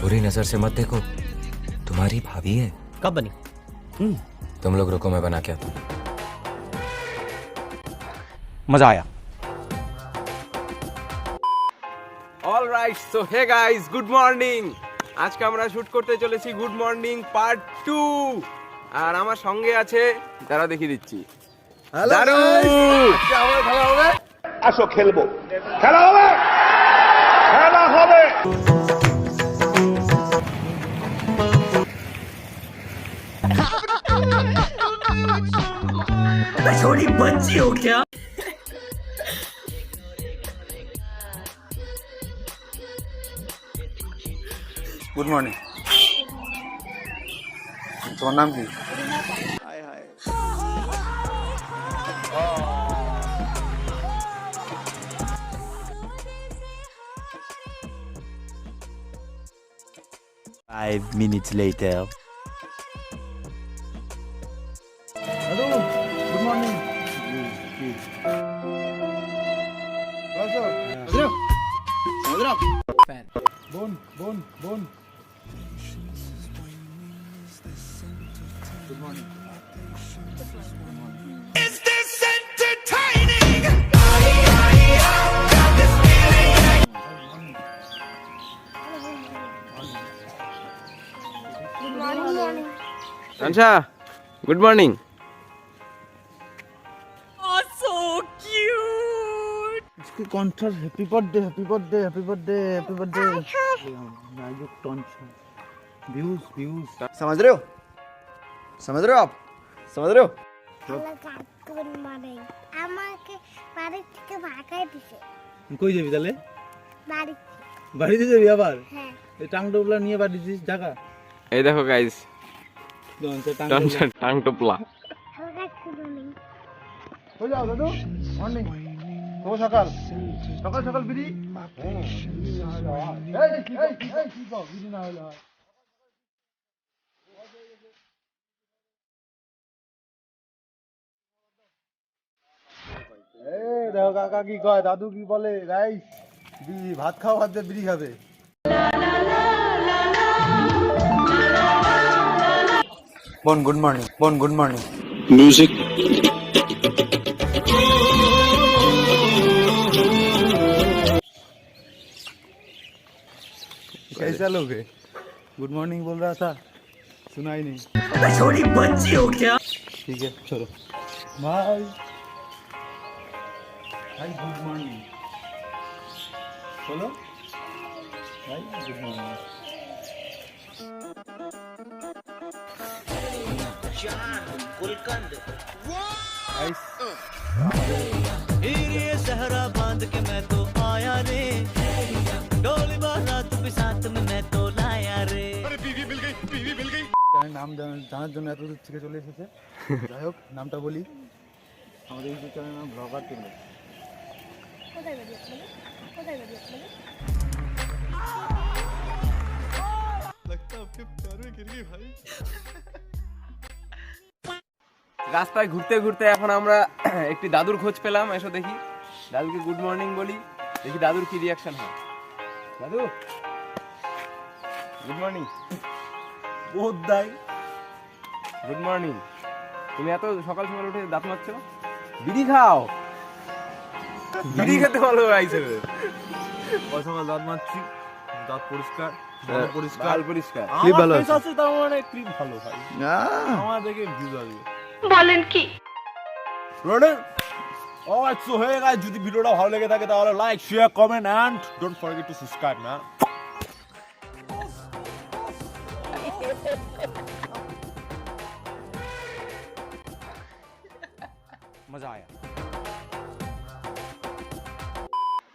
बुरी नजर से मत देखो तुम्हारी भाभी है कब बनी तुम लोग रुको मैं बना के आता हूँ मजा आया all right so hey guys good morning আজকে আমরা শুট করতে চলেছি গুড মর্নিং পার্ট টু আর আমার সঙ্গে আছে তারা দেখিয়ে দিচ্ছি দারু আসো খেলব। খেলা হবে? খেলা হবে। গুড মর্নিং তোমার নাম কি? Five minutes later. Hello, good morning. Hello. Hello. Fan. Bone, bone, bone. Good morning. Good morning. আচ্ছা গুড মর্নিং इसकी concert happy birthday happy birthday happy birthday happy birthday नाजुक टेंशन व्यूज व्यूज समझ रहे हो समझ रहे हो आप समझ रहे हो কাকুন মানে আমাকে বাড়ি থেকে ভাগাই দিছে কই যাবি তাহলে বাড়ি বাড়িতে যাবি আবার হ্যাঁ এই টাং টোপলা নিয়ে বাড়ি দিস জায়গা এই দেখো গাইস টাং টোপলা দেখো কাকা কি কয়, দাদু কি বলে, রাইস ভাত খাও, ভাত দিয়ে বিড়ি খাবে। बोन गुड मॉर्निंग बोन गुड मॉर्निंग म्यूज़िक कैसा लोग? है गुड मॉर्निंग बोल रहा था। सुना ही नहीं। थोड़ी बच्ची हो क्या? ठीक है चलो। बाय हाय गुड मॉर्निंग चलो हाय गुड मॉर्निंग सहरा बांध के मैं तो आया रे डोली बारात भी साथ में मैं तो लाया रे চ্যানেল নাম জানা- জানার জন্য এত দূর থেকে চলে এসেছে যাই হোক নামটা বলি আমাদের ইউটিউব চ্যানেল নাম ব্লগার টিম কোথায় যাবি আপনাদের কোথায় যাবি আপনাদের রাস্তায় ঘুরতে ঘুরতে এখন আমরা একটি দাদুর খোঁজ পেলাম এসো দেখি। দাদুকে গুড মর্নিং বলি দেখি দাদুর কি রিয়াকশন হয়। দাদু গুড মর্নিং বহুত দায়। গুড মর্নিং তুমি এত সকাল সকাল উঠে দাঁত মারছ বিড়ি খাও। বিড়ি খেতে ভালো আইছে সকাল দাঁত মারছি দাঁত পরিষ্কার হ্যাঁ, পরিষ্কার। পরিষ্কার। ক্লিপ ভালো আছে তার মানে ক্লিপ ভালো ভাই আমার দেখে ভিউজ আসবে বলেন কি? ও অলরাইট সো হে গাইস যদি ভিডিওটা ভালো লেগে থাকে তাহলে like share comment and don't forget to subscribe না?